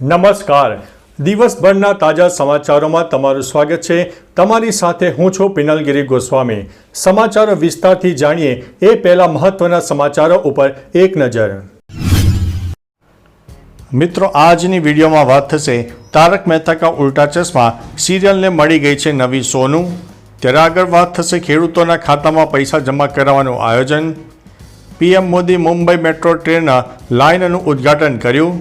નમસ્કાર. દિવસભરના તાજા સમાચારોમાં તમારું સ્વાગત છે. તમારી સાથે હું છું પિનલગીરી ગોસ્વામી. સમાચારો વિસ્તારથી જાણીએ એ પહેલા મહત્વના સમાચારો ઉપર એક નજર. મિત્રો, આજની વિડીયોમાં વાત થશે તારક મહેતા કા ઉલ્ટા ચશ્મા. સિરિયલને મળી ગઈ છે નવી સોનું. ત્યારે આગળ વાત થશે ખેડૂતોના ખાતામાં પૈસા જમા કરાવવાનું આયોજન. પીએમ મોદી મુંબઈ મેટ્રો ટ્રેનના લાઇનનું ઉદ્ઘાટન કર્યું.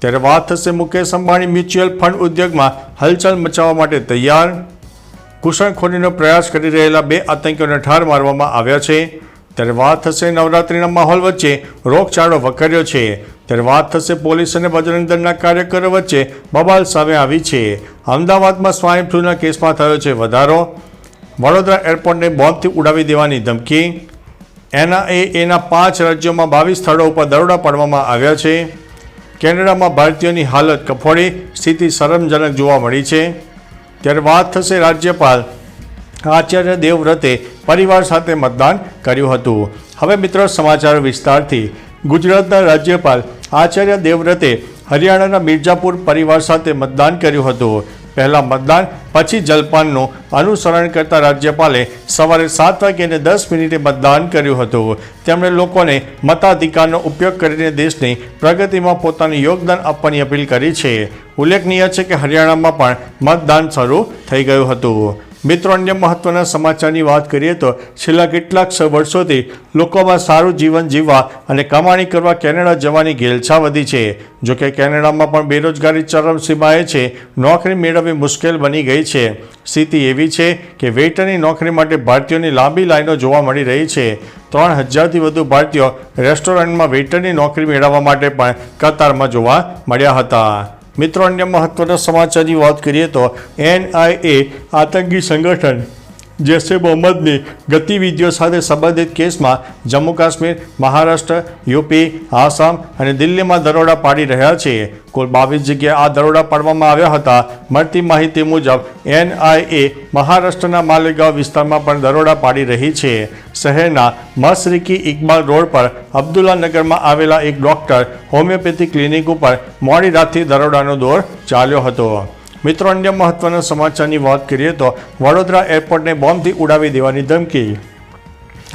ત્યારે વાત થશે મુકેશ અંબાણી મ્યુચ્યુઅલ ફંડ ઉદ્યોગમાં હલચલ મચાવવા માટે તૈયાર. ઘૂસણખોરીનો પ્રયાસ કરી રહેલા બે આતંકીઓને ઠાર મારવામાં આવ્યા છે. ત્યારે વાત થશે નવરાત્રિના માહોલ વચ્ચે રોગચાળો વકર્યો છે. ત્યારે વાત થશે પોલીસ અને બજરંગ દળના કાર્યકરો વચ્ચે બબાલ સામે આવી છે. અમદાવાદમાં સ્વાઇન ફ્લૂના કેસમાં થયો છે વધારો. વડોદરા એરપોર્ટને બોમ્બથી ઉડાવી દેવાની ધમકી. એનઆઈએના પાંચ રાજ્યોમાં બાવીસ સ્થળો ઉપર દરોડા પાડવામાં આવ્યા છે. કેનેડામાં ભારતીયોની હાલત કફોડી સ્થિતિ શરમજનક જોવા મળી છે. ત્યારે વાત થશે રાજ્યપાલ આચાર્ય દેવવ્રતે પરિવાર સાથે મતદાન કર્યું હતું. હવે મિત્રો સમાચાર વિસ્તારથી ગુજરાતના રાજ્યપાલ આચાર્ય દેવવ્રતે હરિયાણાના મિર્જાપુર પરિવાર સાથે મતદાન કર્યું હતું. પહેલાં મતદાન પછી જલપાનનું અનુસરણ કરતા રાજ્યપાલે સવારે સાત વાગ્યે દસ મિનિટે મતદાન કર્યું હતું. તેમણે લોકોને મતાધિકારનો ઉપયોગ કરીને દેશની પ્રગતિમાં પોતાનું યોગદાન આપવાની અપીલ કરી છે. ઉલ્લેખનીય છે કે હરિયાણામાં પણ મતદાન શરૂ થઈ ગયું હતું. મિત્રો, અન્ય મહત્વના સમાચારની વાત કરીએ તો છેલ્લા કેટલાક વર્ષોથી લોકોમાં સારું જીવન જીવવા અને કમાણી કરવા કેનેડા જવાની ઘેલછા વધી છે. જોકે કેનેડામાં પણ બેરોજગારી ચરમસીમાએ છે. નોકરી મેળવવી મુશ્કેલ બની ગઈ છે. સ્થિતિ એવી છે કે વેઇટરની નોકરી માટે ભારતીયોની લાંબી લાઈનો જોવા મળી રહી છે. ત્રણ હજારથી વધુ ભારતીયો રેસ્ટોરન્ટમાં વેઇટરની નોકરી મેળવવા માટે પણ કતારમાં જોવા મળ્યા હતા. મિત્રો અન્ય મહત્વના સમાચારની વાત કરીએ તો એનઆઈએ આતંકી સંગઠન જૈશે મોહમ્મદની ગતિવિધિઓ સાથે સંબંધિત કેસમાં જમ્મુ કાશ્મીર, મહારાષ્ટ્ર, યુપી, આસામ અને દિલ્હીમાં દરોડા પાડી રહ્યા છે. કુલ બાવીસ જગ્યાએ આ દરોડા પાડવામાં આવ્યા હતા. મળતી માહિતી મુજબ, એનઆઈએ મહારાષ્ટ્રના માલેગાંવ વિસ્તારમાં પણ દરોડા પાડી રહી છે. શહેરના મસરીકી ઇકબાલ રોડ પર અબ્દુલ્લા નગરમાં આવેલા એક ડોક્ટર હોમિયોપેથી ક્લિનિક ઉપર મોડી રાતથી દરોડાનો દોર ચાલ્યો હતો. મિત્રો, અન્ય મહત્વના સમાચારની વાત કરીએ તો વડોદરા એરપોર્ટને બોમ્બથી ઉડાવી દેવાની ધમકી.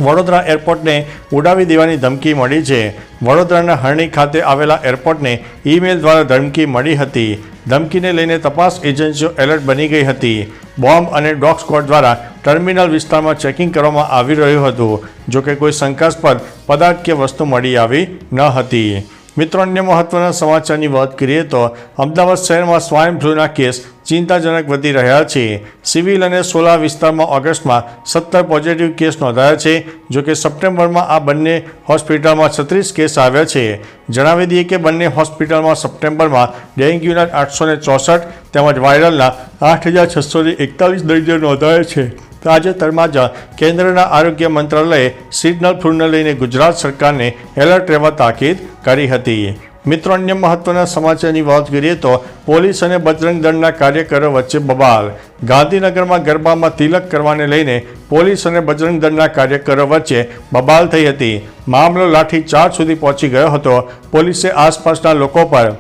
વડોદરા એરપોર્ટને ઉડાવી દેવાની ધમકી મળી છે. વડોદરાના હરણી ખાતે આવેલા એરપોર્ટને ઈમેલ દ્વારા ધમકી મળી હતી. ધમકીને લઈને તપાસ એજન્સીઓ એલર્ટ બની ગઈ હતી. બોમ્બ અને ડોગ સ્કોડ દ્વારા ટર્મિનલ વિસ્તારમાં ચેકિંગ કરવામાં આવી રહ્યું હતું, જોકે કોઈ શંકાસ્પદ પદાર્થ કે વસ્તુ મળી આવી ન હતી. મિત્રો, અન્ય મહત્વના સમાચારની વાત કરીએ તો અમદાવાદ શહેરમાં સ્વાઇન ફ્લૂના કેસ ચિંતાજનક વધી રહ્યા છે. સિવિલ અને સોલા વિસ્તારમાં ઓગસ્ટમાં સત્તર પોઝિટિવ કેસ નોંધાયા છે જોકે સપ્ટેમ્બરમાં આ બંને હોસ્પિટલમાં છત્રીસ કેસ આવ્યા છે. જણાવી દઈએ કે બંને હોસ્પિટલમાં સપ્ટેમ્બરમાં ડેન્ગ્યુના આઠસો ને ચોસઠ તેમજ વાયરલના આઠ હજાર છસો એકતાલીસ દર્દીઓ નોંધાયા છે. તાજેતરમાં જ કેન્દ્રના આરોગ્ય મંત્રાલયે સિગ્નલ ફ્લૂને લઈને ગુજરાત સરકારને એલર્ટ રહેવા તાકીદ કરી હતી. મિત્રો, અન્ય મહત્વના સમાચારની વાત કરીએ તો પોલીસ અને બજરંગ દળના કાર્યકરો વચ્ચે બબાલ. ગાંધીનગરમાં ગરબામાં તિલક કરવાને લઈને પોલીસ અને બજરંગ દળના કાર્યકરો વચ્ચે બબાલ થઈ હતી. મામલો લાઠી ચાર સુધી પહોંચી ગયો હતો. પોલીસે આસપાસના લોકો પર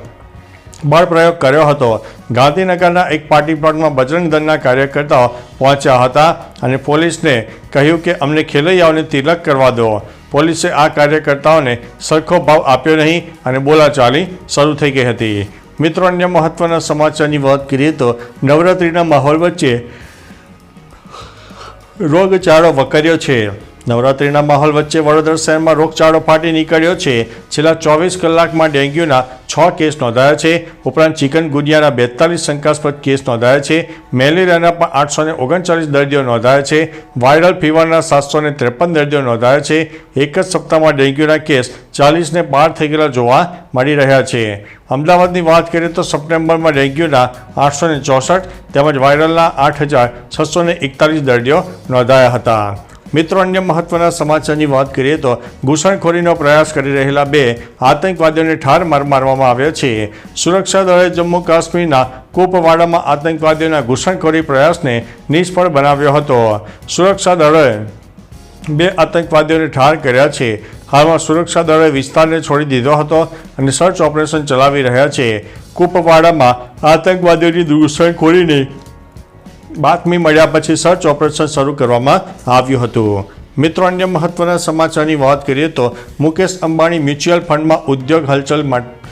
બળ પ્રયોગ કર્યો હતો. ગાંધીનગરના એક પાર્ટી પ્લોટમાં બજરંગ દળના કાર્યકર્તાઓ પહોંચ્યા હતા અને પોલીસને કહ્યું કે, અમને ખેલૈયાઓને તિલક કરવા દો. પોલીસે આ કાર્યકર્તાઓને સરખો ભાવ આપ્યો નહીં અને બોલાચાલી શરૂ થઈ ગઈ હતી. મિત્રો, અન્ય મહત્વના સમાચારની વાત કરીએ તો નવરાત્રિના માહોલ વચ્ચે રોગચાળો વકર્યો છે. નવરાત્રિના માહોલ વચ્ચે વડોદરા શહેરમાં રોગચાળો ફાટી નીકળ્યો છે. છેલ્લા ચોવીસ કલાકમાં ડેન્ગ્યુના છ કેસ નોંધાયા છે. ઉપરાંત ચિકન ગુનિયાના બેતાલીસ શંકાસ્પદ કેસ નોંધાયા છે. મેલેરિયાના પણ આઠસો ને ઓગણચાલીસ દર્દીઓ નોંધાયા છે. વાયરલ ફીવરના સાતસો ને ત્રેપન દર્દીઓ નોંધાયા છે. એક જ સપ્તાહમાં ડેન્ગ્યુના કેસ ચાલીસને પાર થઈ ગયેલા જોવા મળી રહ્યા છે. અમદાવાદની વાત કરીએ તો સપ્ટેમ્બરમાં ડેન્ગ્યુના આઠસો ને ચોસઠ તેમજ વાયરલના આઠ હજાર છસો એકતાલીસ દર્દીઓ નોંધાયા હતા. મિત્રો, અન્ય મહત્વના સમાચારની વાત કરીએ તો ઘૂસણખોરીનો પ્રયાસ કરી રહેલા બે આતંકવાદીઓને ઠાર માર, મારવામાં આવ્યા છે. સુરક્ષા દળે જમ્મુ કાશ્મીરના કુપવાડામાં આતંકવાદીઓના ઘૂસણખોરી પ્રયાસને નિષ્ફળ બનાવ્યો હતો. સુરક્ષા દળોએ બે આતંકવાદીઓને ઠાર કર્યા છે. હાલમાં સુરક્ષા દળોએ વિસ્તારને છોડી દીધો હતો અને સર્ચ ઓપરેશન ચલાવી રહ્યા છે. કુપવાડામાં આતંકવાદીઓની ઘૂસણખોરીને બાતમી મળ્યા પછી સર્ચ ઓપરેશન શરૂ કરવામાં આવ્યું હતું. મિત્રો, અન્ય મહત્વના સમાચારની વાત કરીએ તો મુકેશ અંબાણી મ્યુચ્યુઅલ ફંડમાં ઉદ્યોગ હલચલ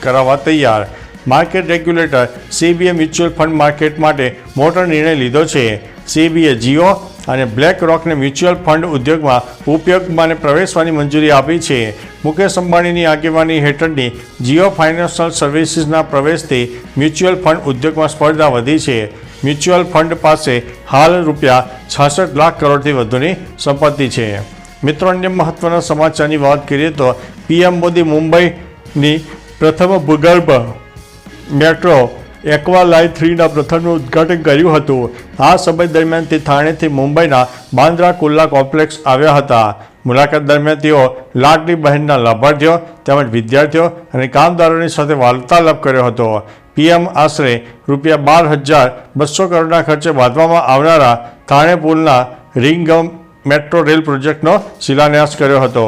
કરાવવા તૈયાર. Market regulator SEBI mutual fund market માટે મોટો નિર્ણય લીધો છે. સીબીએ જીઓ અને બ્લેક રોકને મ્યુચ્યુઅલ ફંડ ઉદ્યોગમાં ઉપયોગમાં પ્રવેશવાની મંજૂરી આપી છે. મુકેશ અંબાણીની આગેવાની હેઠળની જીઓ ફાઇનાન્શિયલ સર્વિસીસના પ્રવેશથી મ્યુચ્યુઅલ ફંડ ઉદ્યોગમાં સ્પર્ધા વધી છે. મ્યુચ્યુઅલ ફંડ પાસે હાલ રૂપિયા છાસઠ લાખ કરોડથી વધુની સંપત્તિ છે. મિત્રો, અન્ય મહત્વના સમાચારની વાત કરીએ તો પીએમ મોદી મુંબઈની પ્રથમ ભૂગર્ભ મેટ્રો એક્વા થ્રીના પ્રથમનું ઉદ્ઘાટન કર્યું હતું. આ સમય દરમિયાન તે થાણેથી મુંબઈના બાંદ્રા કુલ્લા કોમ્પ્લેક્સ આવ્યા હતા. મુલાકાત દરમિયાન તેઓ લાડલી બહેનના લાભાર્થીઓ તેમજ વિદ્યાર્થીઓ અને કામદારોની સાથે વાર્તાલાપ કર્યો હતો. પીએમ આશરે રૂપિયા બાર હજાર બસો કરોડના ખર્ચે બાંધવામાં આવનારા થાણે પુલના રિંગમ મેટ્રો રેલ પ્રોજેક્ટનો શિલાન્યાસ કર્યો હતો.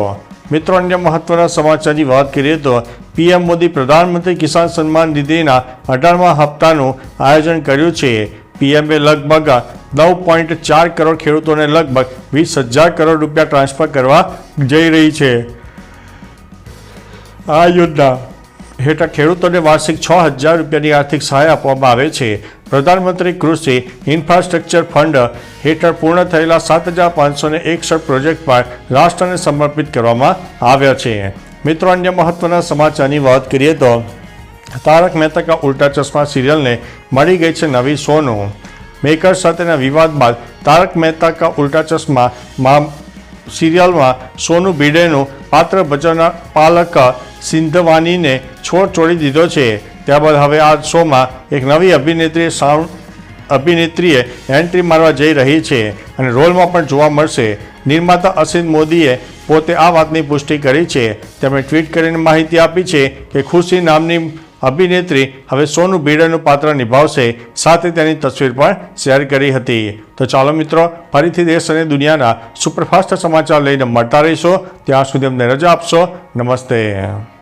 મિત્રો, અન્ય મહત્વના સમાચારની વાત કરીએ તો પીએમ મોદી પ્રધાનમંત્રી કિસાન સન્માન નિધિના અઢારમા હપ્તાનું આયોજન કર્યું છે. પીએમએ લગભગ નવ પોઈન્ટ ચાર કરોડ ખેડૂતોને લગભગ વીસ હજાર કરોડ રૂપિયા ટ્રાન્સફર કરવા જઈ રહી છે. આ યોજના હેઠળ ખેડૂતોને વાર્ષિક છ હજાર રૂપિયાની આર્થિક સહાય આપવામાં આવે છે. પ્રધાનમંત્રી કૃષિ ઇન્ફ્રાસ્ટ્રક્ચર ફંડ હેઠળ પૂર્ણ થયેલા સાત હજાર પાંચસો ને એકસઠ પ્રોજેક્ટ પણ રાષ્ટ્રને સમર્પિત કરવામાં આવ્યા છે. મિત્રો, અન્ય મહત્વના સમાચારની વાત કરીએ તો તારક મહેતા કા ઉલ્ટા ચશ્મા સિરિયલને મળી ગઈ છે નવી સોનું. મેકર સાથેના વિવાદ બાદ તારક મહેતા કા ઉલ્ટા ચશ્મા સિરિયલમાં સોનુ ભીડેનું પાત્ર ભજવનાર પાલક સિંધવાનીને છોડ છોડી દીધો છે. ત્યારબાદ હવે આ શોમાં એક નવી અભિનેત્રી સાઉન્ડ અભિનેત્રીએ એન્ટ્રી મારવા જઈ રહી છે અને રોલમાં પણ જોવા મળશે. નિર્માતા અસિત મોદીએ પોતે આ વાતની પુષ્ટિ કરી છે. તેમણે ટ્વીટ કરીને માહિતી આપી છે કે ખુશી નામની અભિનેત્રી હવે સોનુ ભીડનું પાત્ર નિભાવશે. સાથે તેની તસવીર પણ શેર કરી હતી. તો ચાલો મિત્રો, ફરીથી દેશ અને દુનિયાના સુપરફાસ્ટ સમાચાર લઈને મળતા રહીશો. ત્યાં સુધી અમને રજા આપશો. નમસ્તે.